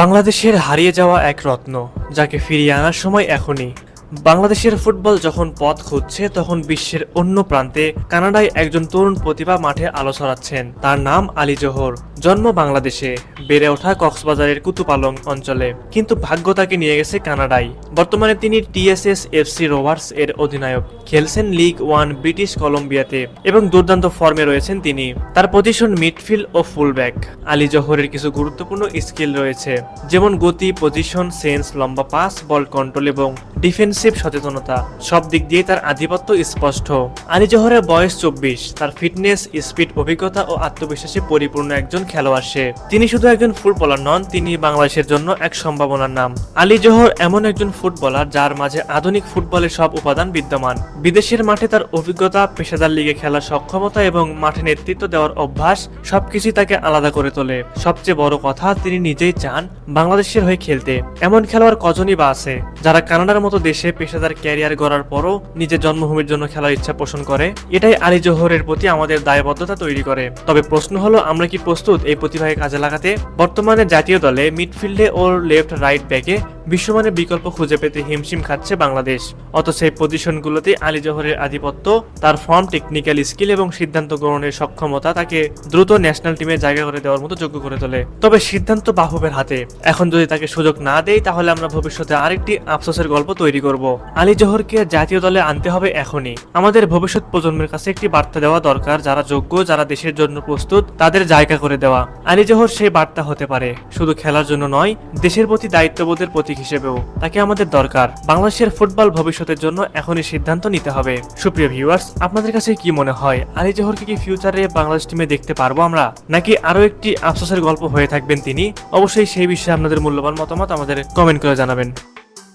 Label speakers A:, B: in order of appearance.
A: বাংলাদেশের হারিয়ে যাওয়া এক রত্ন যাকে ফিরিয়ে আনার সময় এখনই। বাংলাদেশের ফুটবল যখন পথ খুঁজছে, তখন বিশ্বের অন্য প্রান্তে কানাডায় একজন তরুণ প্রতিভা মাঠে আলো ছড়াচ্ছেন। তার নাম আলী জোহর। জন্ম বাংলাদেশে, বেড়ে ওঠা কক্সবাজারের কুতুপালং অঞ্চলে। কিন্তু ভাগ্য তাকে নিয়ে গেছে কানাডায়। বর্তমানে তিনি টিএসএস এফসি রোভার্স এর অধিনায়ক। খেলছেন লিগ ওয়ান ব্রিটিশ কলম্বিয়াতে এবং দুর্দান্ত ফর্মে রয়েছেন তিনি। তার পজিশন মিডফিল্ড ও ফুলব্যাক। আলী জহরের কিছু গুরুত্বপূর্ণ স্কিল রয়েছে, যেমন গতি, পজিশন, সেন্স, লম্বা পাস, বল কন্ট্রোল এবং ডিফেন্সিভ সচেতনতা, সব দিক দিয়ে তার আধিপত্য স্পষ্ট। আলী জহরের বয়স চব্বিশ, তার ফিটনেস, স্পিড, অভিজ্ঞতা ও আত্মবিশ্বাসে পরিপূর্ণ একজন খেলোয়াড় সে। তিনি শুধু একজন ফুটবলার নন, তিনি বাংলাদেশের জন্য এক সম্ভাবনার নাম। আলী জহর এমন একজন ফুটবলার যার মাঝে আধুনিক ফুটবলের সব উপাদান বিদ্যমান। বিদেশের মাঠে তার অভিজ্ঞতা, পেশাদার লিগে খেলার সক্ষমতা এবং মাঠে নেতৃত্ব দেওয়ার অভ্যাস সবকিছুই তাকে আলাদা করে তোলে। সবচেয়ে বড় কথা, তিনি নিজেই চান বাংলাদেশের হয়ে খেলতে। এমন খেলোয়াড় কজনই বা আছে যারা কানাডার মতো দেশে পেশাদার ক্যারিয়ার গড়ার পরও নিজের জন্মভূমির জন্য খেলার ইচ্ছা পোষণ করে, এটাই আলী জোহরের প্রতি আমাদের দায়বদ্ধতা তৈরি করে। তবে প্রশ্ন হলো, আমরা কি প্রস্তুত এই প্রতিভাকে কাজে লাগাতে? বর্তমানে জাতীয় দলে মিডফিল্ডে ও লেফট রাইট ব্যাকে বিশ্বমানের বিকল্প খুঁজে পেতে হিমশিম খাচ্ছে বাংলাদেশ। অথচ এই পজিশনগুলোতে আলী জহরের আধিপত্য, তার ফর্ম টেকনিক্যাল স্কিল এবং সিদ্ধান্ত গ্রহণের সক্ষমতা তাকে দ্রুত ন্যাশনাল টিমে জায়গা করে দেওয়ার মতো যোগ্য করে তোলে। তবে সিদ্ধান্ত বাহুবের হাতে। এখন যদি তাকে সুযোগ না দেয় তাহলে আমরা ভবিষ্যতে আরেকটি আফসোসের গল্প তৈরি করব। আলী জোহরকে জাতীয় দলে আনতে হবে এখনই। আমাদের ভবিষ্যৎ প্রজন্মের কাছে একটি বার্তা দেওয়া দরকার, যারা যোগ্য, যারা দেশের জন্য প্রস্তুত, তাদের জায়গা করে দেওয়া। আলী জোহর সেই বার্তা হতে পারে। শুধু খেলার জন্য নয়, দেশের প্রতি দায়িত্ববোধের প্রতীক হিসেবেও তাকে আমাদের দরকার। বাংলাদেশের ফুটবল ভবিষ্যতের জন্য এখনই সিদ্ধান্ত নিতে হবে। সুপ্রিয় ভিউয়ার্স আপনাদের কাছে কি মনে হয়? আলী জোহরকে কি ফিউচারে বাংলাদেশ টিমে দেখতে পারব আমরা? নাকি আরও একটি আফসোসের গল্প হয়ে থাকবেন তিনি? অবশ্যই সেই বিষয়ে আপনাদের মূল্যবান মতামত আমাদের কমেন্ট করে জানাবেন।